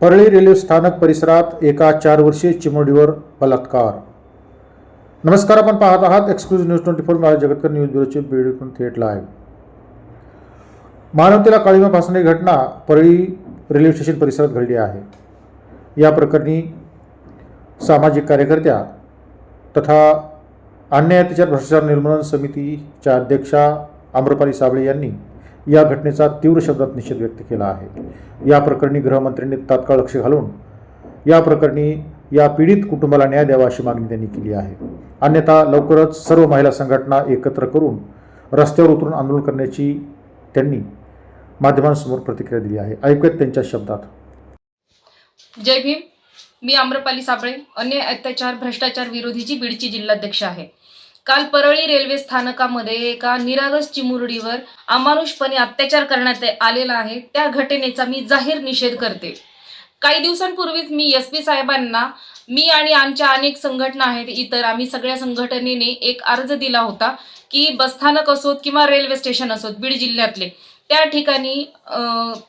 Parli railway स्थानक परिसरात एका चार वर्षीय चिमुरडीवर बलात्कार. नमस्कार आपण पाहत आहात exclusive news twenty four Maharaj Jagatkar news ब्युरोचे बीडून थेट लाईव्ह मानवतेला काळीमा फासणारी घटना परळी रेल्वे स्टेशन परिसरात घडली आहे. या प्रकरणी सामाजिक कार्यकर्त्या तथा अन्याय अत्याचार भ्रष्टाचार निर्मूलन समितीच्या अध्यक्षा आम्रपाली साबळे यांनी या घटनेचा तीव्र शब्दात निषेध व्यक्त केला आहे. या प्रकरणी गृहमंत्र्यांनी तात्काळ लक्ष घालून या प्रकरणी या पीडित कुटुंबाला न्याय द्यावा अशी मागणी त्यांनी केली आहे. अन्यथा लवकरच सर्व महिला संघटना एकत्र करून रस्त्यावर उतरून आंदोलन करण्याची त्यांनी माध्यमांसमोर प्रतिक्रिया दिली आहे. ऐकूयात त्यांच्या शब्दात. जय भीम. मी आम्रपाली साबळे अन्य अत्याचार भ्रष्टाचार विरोधीची बीडची जिल्हाध्यक्ष आहे. काल परळी रेल्वे स्थानकामध्ये एका निरागस चिमुरडीवर अमानुषपणे अत्याचार करण्यात आलेला आहे. त्या घटनेचा मी जाहीर निषेध करते. काही दिवसांपूर्वीच मी एस पी साहेबांना मी आणि आमच्या अनेक संघटना आहेत इतर आम्ही सगळ्या संघटनेने एक अर्ज दिला होता की बसस्थानक असोत किंवा रेल्वे स्टेशन असोत बीड जिल्ह्यातले. त्या ठिकाणी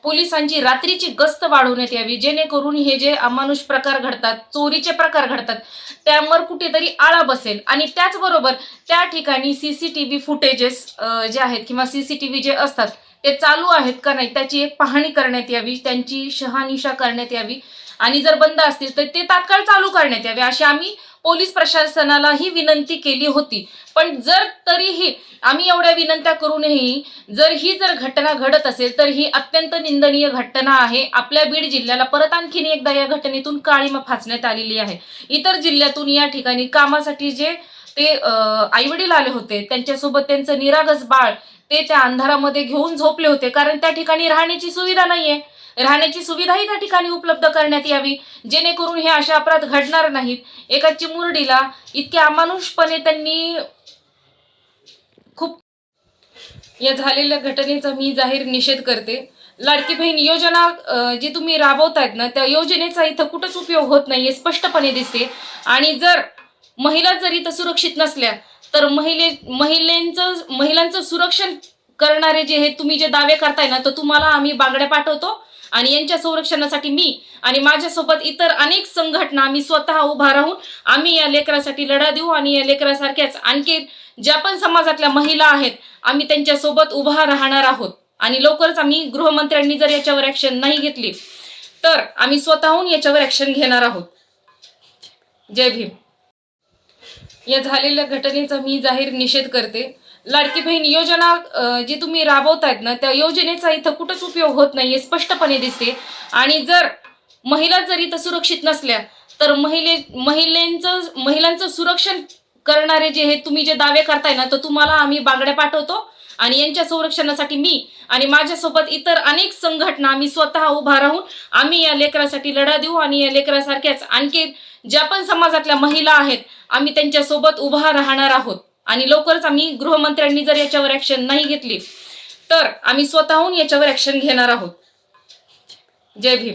पोलिसांची रात्रीची गस्त वाढवण्यात यावी जेणेकरून हे जे अमानुष प्रकार घडतात चोरीचे प्रकार घडतात त्यावर कुठेतरी आळा बसेल. आणि त्याचबरोबर त्या ठिकाणी C C T V footages जे आहेत किंवा C C T V J असतात ते चालू आहेत का नाही त्याची एक पाहणी करण्यात यावी त्यांची शहानिशा करण्यात यावी. आणि जर बंद असतील तर ते तात्काळ चालू करण्यात यावे अशी आम्ही पोलीस प्रशासनालाही विनंती केली होती. पण जर तरीही आम्ही एवढ्या विनंत्या करूनही जर ही जर घटना घडत असेल तर ही अत्यंत निंदनीय घटना आहे. आपल्या बीड जिल्ह्याला परत आणखीन एकदा या घटनेतून काळीमा फासण्यात आलेली आहे. इतर जिल्ह्यातून या ठिकाणी कामासाठी जे ते आईवडील आले होते त्यांच्यासोबत त्यांचं निरागस बाळ ते त्या अंधारामध्ये घेऊन झोपले होते कारण त्या ठिकाणी राहण्याची सुविधा नाहीये. राहण्याची सुविधाही त्या ठिकाणी उपलब्ध करण्यात यावी. जेणेकरून हे असे अपराध घडणार नाहीत. एका चिमुरडीला इतक्या अमानुषपणे त्यांनी खूप या झालेल्या घटनेचा मी जाहीर निषेध करते. लाडकी बहीण योजना जी तुम्ही राबवतायत ना त्या योजनेचा इथं कुठंच उपयोग होत नाहीये स्पष्टपणे दिसते. आणि जर महिला जर इथं सुरक्षित नसल्या तर महिले महिलेंचं महिलांचं सुरक्षण करणारे जे हे तुम्ही जे दावे करताय ना तर तुम्हाला आम्ही बांगड्या पाठवतो. आणि यांच्या संरक्षणासाठी मी आणि माझ्यासोबत इतर अनेक संघटना आम्ही स्वतः उभा राहून आम्ही या लेकरासाठी लढा देऊ आणि या लेकरासारख्याच आणखी ज्या पण समाजातल्या महिला आहेत आम्ही त्यांच्यासोबत उभा राहणार आहोत. आणि लवकरच आम्ही गृहमंत्र्यांनी जर याच्यावर ऍक्शन नाही घेतली तर आम्ही स्वतःहून याच्यावर ऍक्शन घेणार आहोत. जय भीम. या झालेल्या घटनेचा मी जाहीर निषेध करते. लाडकी बहीण योजना जी तुम्ही राबवतायत ना त्या योजनेचा इथं कुठंच उपयोग होत नाही हे स्पष्टपणे दिसते. आणि जर महिला जर इथं सुरक्षित नसल्या तर महिले महिलेंचं महिलांचं सुरक्षण करणारे जे हे तुम्ही जे दावे करताय ना तर तुम्हाला आम्ही बांगड्या पाठवतो आणि यांच्या संरक्षणासाठी मी आणि माझ्यासोबत इतर अनेक संघटना आम्ही स्वतः उभा राहून आम्ही या लेकरासाठी लढा देऊ आणि या लेकरासारख्याच आणखी ज्या पण समाजातल्या महिला आहेत आम्ही त्यांच्यासोबत उभा राहणार आहोत. आणि लवकरच आम्ही गृहमंत्र्यांनी जर याच्यावर ऍक्शन नाही घेतली तर आम्ही स्वतःहून याच्यावर ऍक्शन घेणार आहोत. जय भीम.